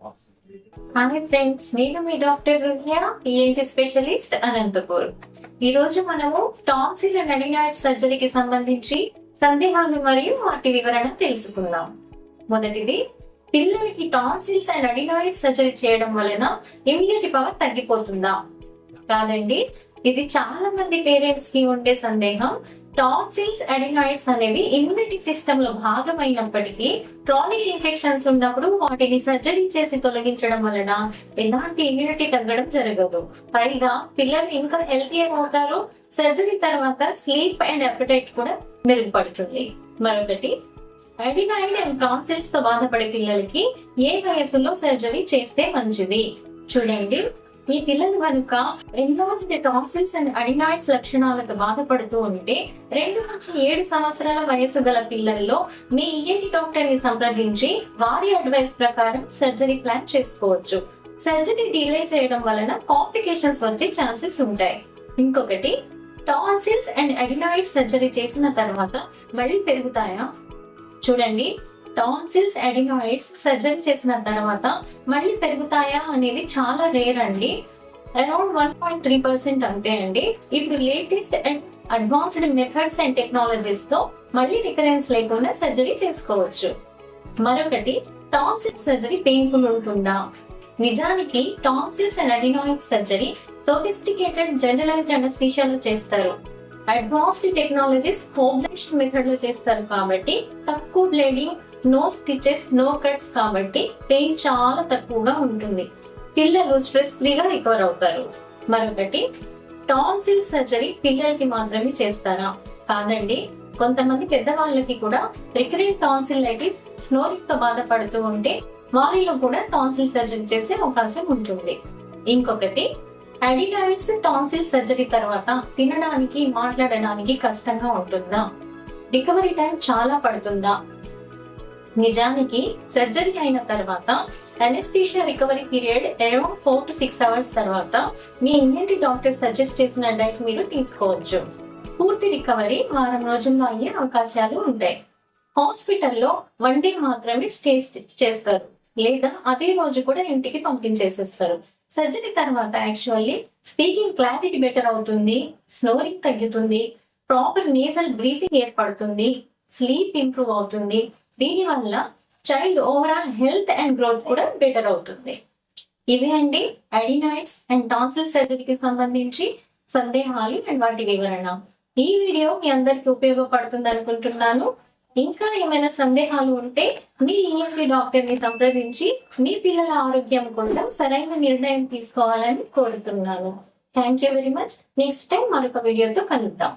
Hi friends నేను మీ doctor Ruhya ENT specialist Anantapur. ఈ రోజు మనము టాన్సిల్ అండ్ అడినాయిడ్ సర్జరీకి సంబంధించి సందేహాలు మరియు వాటి వివరణ తెలుసుకుందాం. మొదటిది పిల్లలకి టాన్సిల్స్ అండ్ అడినాయిడ్ సర్జరీ చేయడం వలన ఇమ్యూనిటీ పవర్ తగ్గిపోతుందా? కాదండి ఇది చాలా మంది పేరెంట్స్కి ఉండే సందేహం. టాన్సిల్స్ అడినాయిడ్స్ అనేవి ఇమ్యూనిటీ సిస్టమ్లో భాగమైనప్పటికీ క్రానిక్ ఇన్ఫెక్షన్స్ ఉన్నప్పుడు వాటిని సర్జరీ చేసి తొలగించడం వలన ఎలాంటి ఇమ్యూనిటీ తగ్గడం జరగదు. పైగా పిల్లలు ఇంకా హెల్తీ అవుతారు. సర్జరీ తర్వాత స్లీప్ అండ్ అపిటైట్ కూడా మెరుగుపడుతుంది. మరొకటి అడినాయిడ్ అండ్ టాన్సిల్స్తో బాధపడే పిల్లలకి ఏ వయసులో సర్జరీ చేస్తే మంచిది? చూడండి. మీ పిల్లలు కనుక ఎన్లాజ్డ్ టాక్సిన్స్ అండ్ అడినాయిడ్స్ లక్షణాలతో బాధపడుతూ ఉంటే రెండు నుంచి ఏడు సంవత్సరాల వయసు గల పిల్లల్లో మీ ఈఎన్టీ డాక్టర్ని సంప్రదించి వారి అడ్వైస్ ప్రకారం సర్జరీ ప్లాన్ చేసుకోవచ్చు. సర్జరీ డిలే చేయడం వలన కాంప్లికేషన్స్ వచ్చే ఛాన్సెస్ ఉంటాయి. ఇంకొకటి టాన్సిల్స్ అండ్ అడినాయిడ్ సర్జరీ చేసిన తర్వాత మళ్ళీ పెరుగుతాయా? చూడండి. టాన్సిల్స్ అడినాయిడ్స్ సర్జరీ చేసిన తర్వాత మళ్ళీ పెరుగుతాయా అనేది చాలా రేర్ అండి. Around one point three percent అంతే అండి. ఇప్పుడు latest and advanced methods and టెక్నాలజీస్తో మళ్ళీ రికరెన్స్ లేకుండా సర్జరీ చేసుకోవచ్చు. మరొకటి టాన్సిల్స్ సర్జరీ పెయిన్ఫుల్ ఉంటుందా? నిజానికి tonsils and adenoid surgery sophisticated generalized అనస్థీషియాలో చేస్తారు. అడ్వాన్స్డ్ టెక్నాలజీస్ కోబ్లేషన్ మెథడ్లో చేస్తారు కాబట్టి తక్కువ bleeding no stitches no cuts కాబట్టి పెయిన్ చాలా తక్కువగా ఉంటుంది. పిల్లలు స్ట్రెస్ ఫ్రీగా రికవర్ అవుతారు. మరొకటి టాన్సిల్ సర్జరీ పిల్లలకి మాత్రమే చేస్తారా? కాదండి కొంతమంది పెద్దవాళ్ళకి కూడా రికరెంట్ టాన్సిల్లైటిస్ స్నోరింగ్తో బాధపడుతూ ఉంటే వారిలో కూడా టాన్సిల్ సర్జరీ చేసే అవకాశం ఉంటుంది. ఇంకొకటి అడినాయిడ్స్ టాన్సిల్ సర్జరీ తర్వాత తినడానికి మాట్లాడడానికి కష్టంగా ఉంటుందా? రికవరీ టైం చాలా పడుతుందా? నిజానికి సర్జరీ అయిన తర్వాత anaesthesia recovery period around four to six hours తర్వాత మీ ఇంటి డాక్టర్ సజెస్ట్ చేసిన డైట్ మీరు తీసుకోవచ్చు. పూర్తి రికవరీ వారం రోజుల్లో అయ్యే అవకాశాలు ఉంటాయి. హాస్పిటల్లో వన్ డే మాత్రమే స్టే చేస్తారు. లేదా అదే రోజు కూడా ఇంటికి పంపించేసేస్తారు. సర్జరీ తర్వాత యాక్చువల్లీ స్పీకింగ్ క్లారిటీ బెటర్ అవుతుంది స్నోరింగ్ తగ్గుతుంది ప్రాపర్ నేజల్ బ్రీతింగ్ ఏర్పడుతుంది స్లీప్ ఇంప్రూవ్ అవుతుంది. దీనివల్ల child overall health and growth కూడా బెటర్ అవుతుంది. ఇవే అండి అడినాయిడ్స్ అండ్ టాన్సిల్ సర్జరీకి సంబంధించి సందేహాలు అండ్ వాటి వివరణ. ఈ వీడియో మీ అందరికి ఉపయోగపడుతుంది అనుకుంటున్నాను. ఇంకా ఏమైనా సందేహాలు ఉంటే మీ ఈఎన్టీ డాక్టర్ని సంప్రదించి మీ పిల్లల ఆరోగ్యం కోసం సరైన నిర్ణయం తీసుకోవాలని కోరుతున్నాను. Thank you very much next time మరొక వీడియోతో కలుద్దాం.